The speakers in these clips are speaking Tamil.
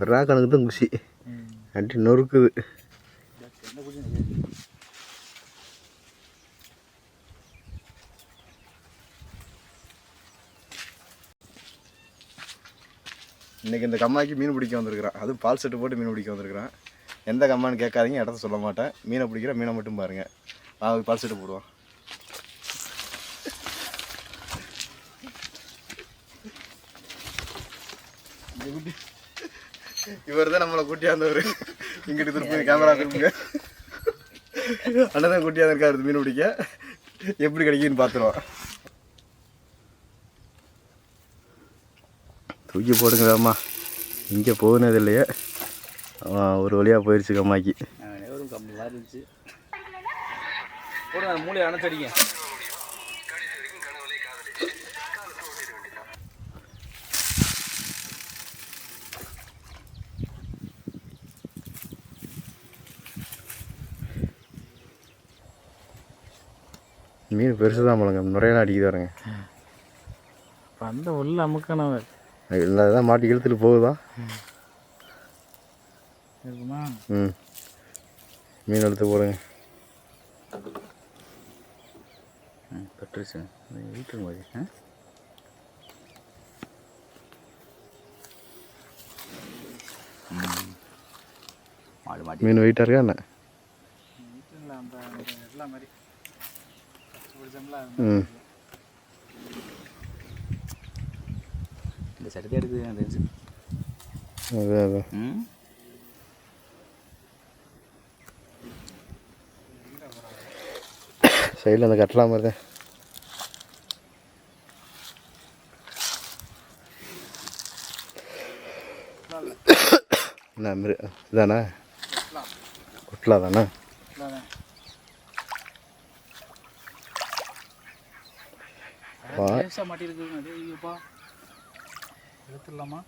விரா கணக்கு தான் குஷி. அடி நொறுக்குது. இன்றைக்கி இந்த கம்மாய்க்கு மீன் பிடிக்க வந்திருக்கிறான். அதுவும் பால் செட்டு போட்டு மீன் பிடிக்க வந்திருக்கிறான். எந்த கம்மான்னு கேட்காதீங்க இடத்த சொல்ல மாட்டேன். மீனை பிடிக்கிற மீனை மட்டும் பாருங்கள் நான் பால் செட்டு போடுவோம் இவர் தான் நம்மளை கூட்டியாந்தவர் இங்கிட்டு திருப்பி கேமரா திருப்புங்க அண்ணன் தான் கூட்டியாந்து இருக்காரு மீன் பிடிக்க. எப்படி கிடைக்குன்னு பார்த்துருவோம். தூக்கி போடுங்க அம்மா. இங்கே போகுனது இல்லையே. அவன் ஒரு வழியாக போயிடுச்சு கம்மாக்கி. ஒரு கம்மி இருந்துச்சு. போடுங்க மூலையை அணைச்சடிங்க மீன் பெருசு தான் போலங்க நிறைய அடிக்குது வரங்க அந்த உள்ள அமுக்கணவ இல்லை தான் மாட்டி இழுத்துட்டு போகுதா? ம். மீன் எடுத்து போடுங்க. பெட்ரிச்சு வீட்டுக்கு போய் மாடு மாடி மீன் வெயிட்டாக இருக்கா என்ன அந்த எல்லாம் மாதிரி ம். இந்த சட்டத்தை எடுக்குது அந்த இது. அது அது. ம்? சைடில் அந்த கட்டலாம் மாதிரி என்ன மிரு இதானே? குட்லா தானே வா. லேசாக மாட்டிருக்கு ஐயோப்பா. எடுத்துடலாமா?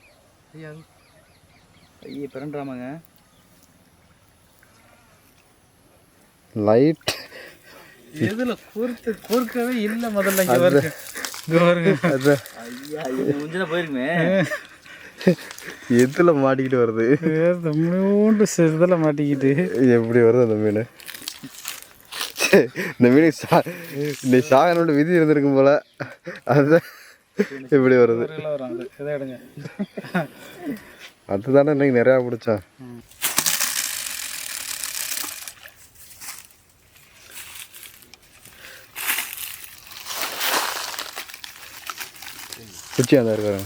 ஐயா ஐயே பிறண்டாமாங்க லைட் எதுல கோர்த்து கோர்க்கவே இல்லை முதல்ல இங்கே போயிருக்குமே எதில் மாட்டிக்கிட்டு வருது? இதில் மாட்டிக்கிட்டு. எப்படி வருது அந்த மீன் இந்த மீனுக்கு சா இன்னைக்கு சாகனோட விதி இருந்திருக்கும் போல. அதுதான் இப்படி வருது. அதுதானே இன்னைக்கு நிறையா பிடிச்சா. குச்சி அந்த இருக்காரு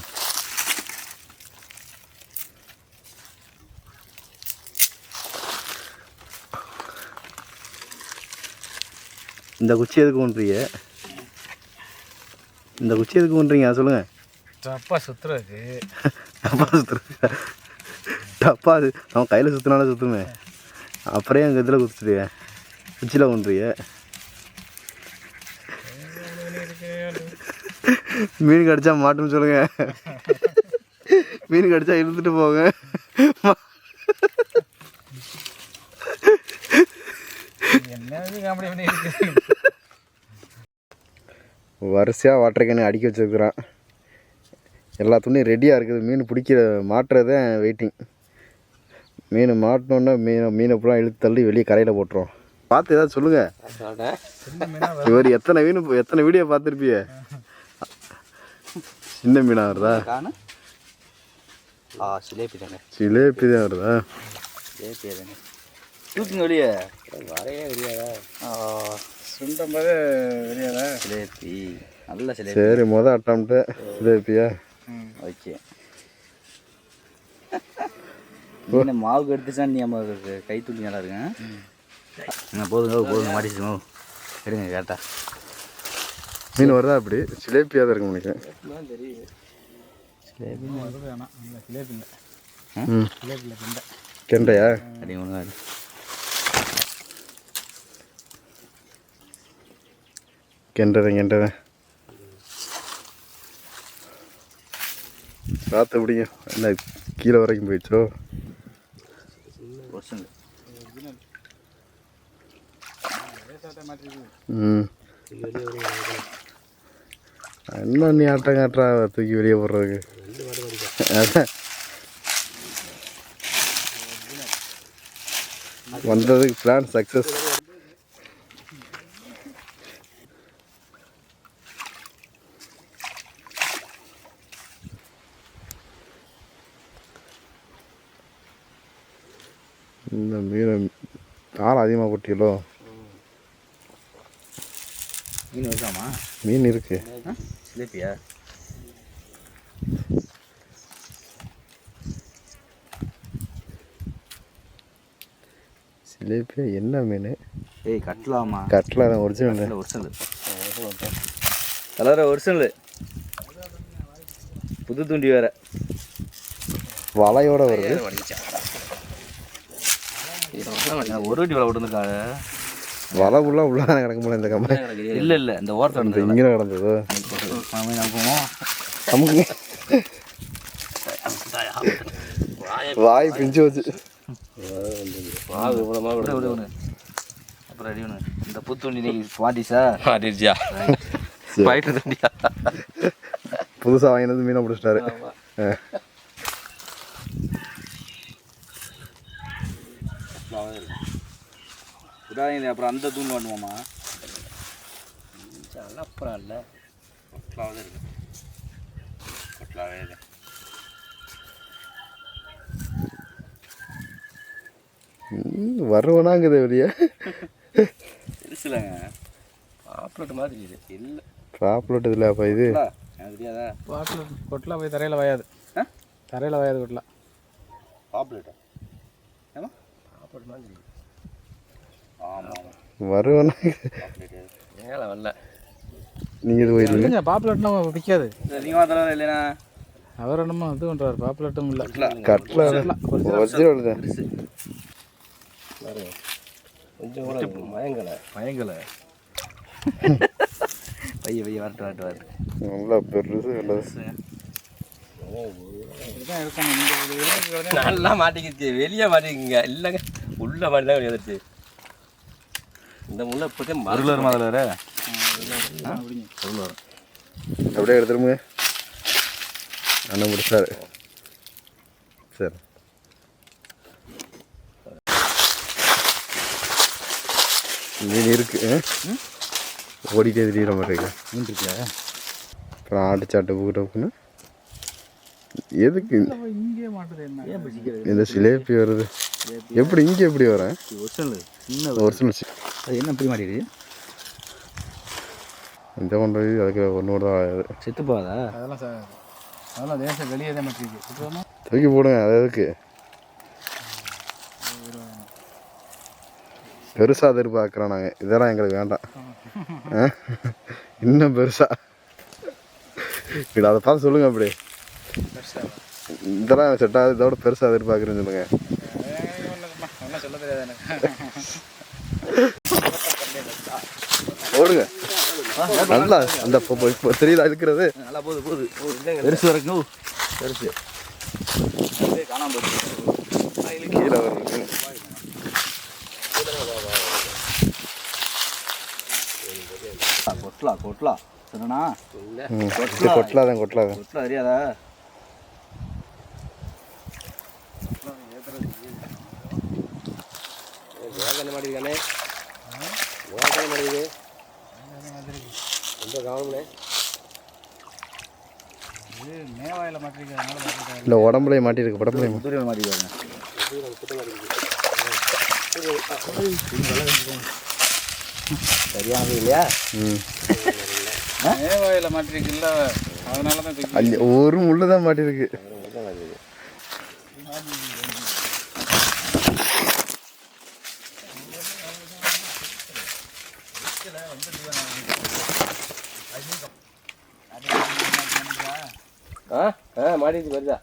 இந்த குச்சி எதுக்கு கொண்டுறீங்க இந்த குச்சி எதுக்கு அதை சொல்லுங்கள் அப்பா சுத்துறதுக்கு. டப்பா சுற்றுற டப்பா அது அவன் கையில் சுற்றினாலும் சுற்றுமே அப்புறம் எங்கள் இதில் குத்துறிய குச்சியில் கொண்டுறிய மீன் கடிச்சா மாட்டுன்னு சொல்லுங்க. மீன் கடிச்சா இழுத்துட்டு போங்க என்ன காமெடி பண்ணி இருக்கு வரிசையாக வாட்டர் கேனு அடிக்க வச்சிருக்கிறான். எல்லா துணியும் ரெடியாக இருக்குது. மீன் பிடிக்கிற மாட்டுறதே வெயிட்டிங் மீன் மாட்டினோன்னே மீனை மீனை ஃபுல்லாக இழுத்து தள்ளி வெளியே கரையில் போட்டுரும். பார்த்து ஏதாவது சொல்லுங்கள் சின்ன மீனா இவர் எத்தனை மீன் எத்தனை வீடியோ பார்த்துருப்பிய? சின்ன மீனா வருதா சிலேபி தாங்க சிலேபி தான் வருதா சிலேபி தாங்க தூக்குங்க வெளியே. வரையே வெளியாதா ஆ சுண்டம் போது வெளியாதா சிலேபி. நல்ல சிலேபி. சரி மொதல் அட்டம்ட்டு சிலேபியா? ஓகே. என்ன மாவுக்கு எடுத்துச்சா? நீ நம்ம கை தூக்கி நல்லா இருக்குங்க என்ன போதுங்க போதுங்க மாட்டிச்சு மாவு எடுங்க கேட்டா மீன் வருதா அப்படி? சிலேபியாக தான் இருக்கும் நினைக்கிறேன் சிலேபி வேணாம் சிலேபி இல்லை ம். சிலேபி இல்லை கெண்டை கெண்டையா அடி ஒழுங்கா கெண்டுறேன் கெண்டுறேன். காற்று பிடிக்கும் என்ன கீழே வரைக்கும் போயிடுச்சோ? என்ன நீ ஆட்டம் காட்டுறா? தூக்கி வெளியே போடுறதுக்கு. வந்ததுக்கு பிளான் சக்ஸஸ் கொட்டியலோ மீன் வைக்காமா மீன் இருக்கு. சிலேப்பியா? சிலேபியா என்ன மீன்? ஏய் கட்டலாமா கட்லா தான் ஒரிஜினல் ஒரிஜினல் கலர ஒரிஜினல் புது துண்டி வேற. வலையோட வருது. ஒரு வாட்டி வேலை விட்டுருக்காங்க வலை உள்ள உள்ளான கிடக்க முடியல இந்த கம்பெனி இல்லை இல்லை இந்த ஓரத்தில் இங்கே கிடந்ததோ நமக்கு வாய் பிஞ்சு வச்சு அப்புறம் ரெடி இந்த புத்துண்டி இன்னைக்கு பாட்டிஸா மாட்டிருச்சியா போயிட்டு புதுசாக வாங்கினது மீனை பிடிச்சிட்டாரு. விடாதீங்க அப்புறம் அந்த தூண் பண்ணுவோமா அப்புறம் இல்லை கொட்டலாவது இருக்கு. கொட்டலாவே இல்லை ம், வருவனாங்குது வெளியே. பெருசுலங்க. மாதிரி இது இல்லை. ப்ராப்ளட் இதில் அப்போ இது? தெரியாதா? பாட்டில் கொட்டலாம் போய் தரையில் வயாது? தரையில் வயாது கொட்டலாம் பாப்புலேட்டா ஏமா ஆப்லெட் மாதிரி ஆமாம். ஆமாம் வருவனா? ஏல வரல. நீங்கள் இது போயிருங்க பாப்புலட்னா விற்காது. நீங்கள் மாத்திரம் இல்லைனா அவர் என்னமோ இது பண்ணுறாரு பாப்புலட்டும் இல்லை. கட்டில் பெருசு கொஞ்சம் கூட மயங்கலை. பயங்கல பைய பைய வரட்டு வரட்டு வரட்டு. நல்லா பெருசு இலக்கு நல்லா மாட்டிக்கிச்சு வெளியே மாட்டிக்கிங்க. இல்லைங்க. உள்ள மாட்டி தான் வந்துருச்சு இந்த முள்ள இப்போதே அருள் வருமா அதில் வேற அருள் வரும் அப்படியே எடுத்துருமுங்க அண்ணன் முடிச்சாரு. சரி. மீன் இருக்கு? ஓடிட்டே திடீர மாதிரி இருக்கு மீன் இருக்கியா அப்புறம் ஆட்டு சாட்டு பூ டப்புன்னு எதுக்கு? இந்த சிலேபி வருது. எப்படி இங்கே எப்படி வரேன் ஒரிஜினல் அது என்ன இப்படி மாட்டிருக்கு இந்த பண்ணுறது அதுக்கு ஒன்று தான் ஆகாது. செத்து போகாதா? அதெல்லாம் சார் அதெல்லாம் தேசம் வெளியே தான் மாட்டிருக்கு தூக்கி போடுங்க அது எதுக்கு? பெருசாக எதிர்பார்க்குறோம் நாங்கள் இதெல்லாம் எங்களுக்கு வேண்டாம்? இன்னும் பெருசா. இல்லை அதை பார்த்து சொல்லுங்க அப்படி. இதெல்லாம் செட் ஆகுது இதோட பெருசாக எதிர்பார்க்குறேன்னு சொல்லுங்க. சொல்ல தெரியாது எனக்கு ஓடுங்க. நல்லா அந்த இப்போ- தெரியுதா இருக்கிறது நல்லா போகுது போகுது பெருசு வரைக்கும். பெருசு. காணாம போச்சு. கீழே வருது கொட்டலா கொட்டலா. சொன்னா இது கொட்டலாதான் கொட்டலாதான் கொட்டலா தெரியாதா? வேகனை மாட்டிருக்கானே வேகனை மாட்டிருக்கு ரொம்ப கவனம்னே மேவாயில் மாட்டிருக்கு அதனால மாட்டிருக்காரு இல்லை உடம்புலையும் மாட்டியிருக்கு உடம்புலையும் முதுரில் மாட்டி பாருங்க சரியானது இல்லையா ம். மேவாயில் மாட்டிருக்குல்ல அதனால தான் ஒரு முள்ளு தான் மாட்டியிருக்கு ஆ ஆ மாட்டிருச்சு வருதா?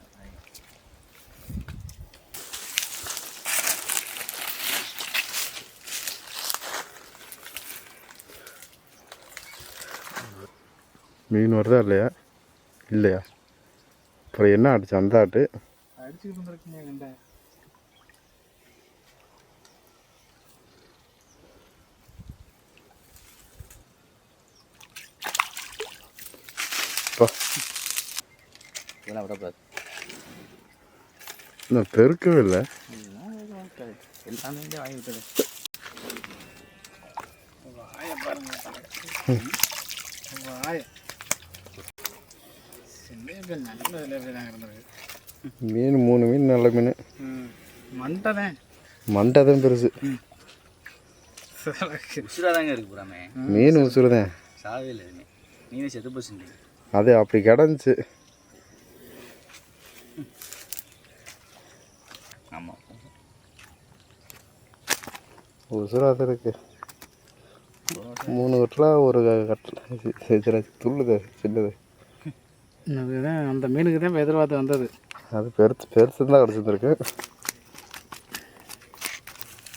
மீன் வருதா இல்லையா? இல்லையா? அப்புறம் என்ன ஆட்டுச்சு அந்த ஆட்டு? அப்பா இதெல்லாம் விடக்கூடாது இன்னும் பெருக்கவே இல்லை எல்லாமே வாங்கி விட்டது மீன் மூணு மீன் நல்ல மீன். மண்டை மண்டை தான் பெருசு. மீன் உசுறுதான் சாவே இல்லை நீனே செத்து போச்சுங்க. அது அப்படி கிடந்துச்சு. ஆமாம் உசுராக தான் இருக்கு. மூணு கட்டில் ஒரு கட்டில். துள்ளுது சின்னது. அதுதான் அந்த மீனுக்கு தான் எதிர்பார்த்து வந்தது. அது பெருசு பெருசு தான் கிடச்சிருந்துருக்கு.